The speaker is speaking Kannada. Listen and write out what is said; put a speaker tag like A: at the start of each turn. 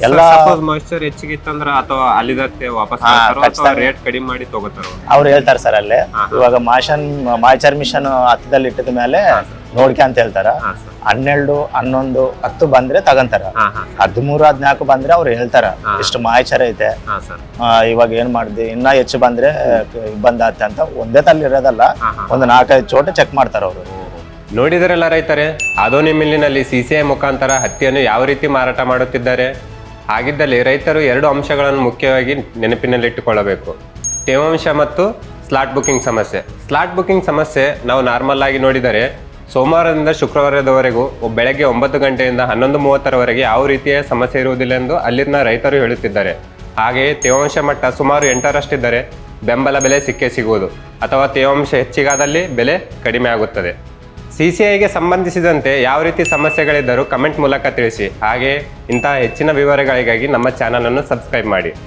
A: ಎಲ್ಲ
B: ಸಪೋಸ್ ಮಾಯಿಶ್ಚರ್ ಹೆಚ್ಚಿಗೆ ಇತ್ತಂದ್ರ ಅಥವಾ ಅಲ್ಲಿದತ್ತೆ ವಾಪಸ್
A: ಹಾ,
B: ಅಥವಾ ರೇಟ್ ಕಡಿಮೆ ಮಾಡಿ ತಗೋತಾರೋ?
A: ಅವ್ರು ಹೇಳ್ತಾರೆ ಸರ್ ಅಲ್ಲಿ. ಇವಾಗ ಮಾಷನ್ ಮಾಯ್ಚರ್ ಮಿಷನ್ ಹತ್ತದಲ್ಲಿ ಇಟ್ಟಿದ ಮೇಲೆ ನೋಡ್ಕೆ ಅಂತ ಹೇಳ್ತಾರ. ಹನ್ನೆರಡು ಹನ್ನೊಂದು ಹತ್ತು ಬಂದ್ರೆ ತಗೊಂತಾರ. ಹದಿಮೂರು ಹದಿನಾಲ್ಕು ಬಂದ್ರೆ ಅವ್ರು ಹೇಳ್ತಾರ. ಇಷ್ಟು ಮಾಯಚರ ಐತೆ.
B: ಹಾ ಸರ್.
A: ಆ, ಇವಾಗ ಏನ್ ಮಾಡಿದ್ವಿ ಇನ್ನ ಹೆಚ್ಚು ಬಂದ್ರೆ ಆತ್ತೆ ಅಂತ ಒಂದೇ ತಲ್ಲಿ ಇರೋದಲ್ಲ. ಒಂದು ನಾಲ್ಕೈದು ಚೋಟ ಚೆಕ್ ಮಾಡ್ತಾರ ಅವರು.
B: ನೋಡಿದರೆಲ್ಲ ರೈತರೇ ಅದೋನಿ ಮಿಲ್ಲಿನಲ್ಲಿ ಸಿ ಸಿ ಐ ಮುಖಾಂತರ ಹತ್ತಿಯನ್ನು ಯಾವ ರೀತಿ ಮಾರಾಟ ಮಾಡುತ್ತಿದ್ದಾರೆ? ಹಾಗಿದ್ದಲ್ಲಿ ರೈತರು ಎರಡು ಅಂಶಗಳನ್ನು ಮುಖ್ಯವಾಗಿ ನೆನಪಿನಲ್ಲಿಟ್ಟುಕೊಳ್ಳಬೇಕು. ತೇವಾಂಶ ಮತ್ತು ಸ್ಲಾಟ್ ಬುಕಿಂಗ್ ಸಮಸ್ಯೆ. ಸ್ಲಾಟ್ ಬುಕಿಂಗ್ ಸಮಸ್ಯೆ ನಾವು ನಾರ್ಮಲ್ ಆಗಿ ನೋಡಿದರೆ, ಸೋಮವಾರದಿಂದ ಶುಕ್ರವಾರದವರೆಗೂ ಬೆಳಗ್ಗೆ ಒಂಬತ್ತು ಗಂಟೆಯಿಂದ ಹನ್ನೊಂದು ಮೂವತ್ತರವರೆಗೆ ಯಾವ ರೀತಿಯ ಸಮಸ್ಯೆ ಇರುವುದಿಲ್ಲ ಎಂದು ಅಲ್ಲಿನ ರೈತರು ಹೇಳುತ್ತಿದ್ದಾರೆ. ಹಾಗೆಯೇ ತೇವಾಂಶ ಮಟ್ಟ ಸುಮಾರು ಎಂಟರಷ್ಟಿದ್ದರೆ ಬೆಂಬಲ ಬೆಲೆ ಸಿಕ್ಕೇ ಸಿಗುವುದು, ಅಥವಾ ತೇವಾಂಶ ಹೆಚ್ಚಿಗಾದಲ್ಲಿ ಬೆಲೆ ಕಡಿಮೆ ಆಗುತ್ತದೆ. ಸಿ ಸಿ ಐಗೆ ಸಂಬಂಧಿಸಿದಂತೆ ಯಾವ ರೀತಿ ಸಮಸ್ಯೆಗಳಿದ್ದರೂ ಕಮೆಂಟ್ ಮೂಲಕ ತಿಳಿಸಿ. ಹಾಗೆ ಇಂತಹ ಹೆಚ್ಚಿನ ವಿವರಗಳಿಗಾಗಿ ನಮ್ಮ ಚಾನಲನ್ನು ಸಬ್ಸ್ಕ್ರೈಬ್ ಮಾಡಿ.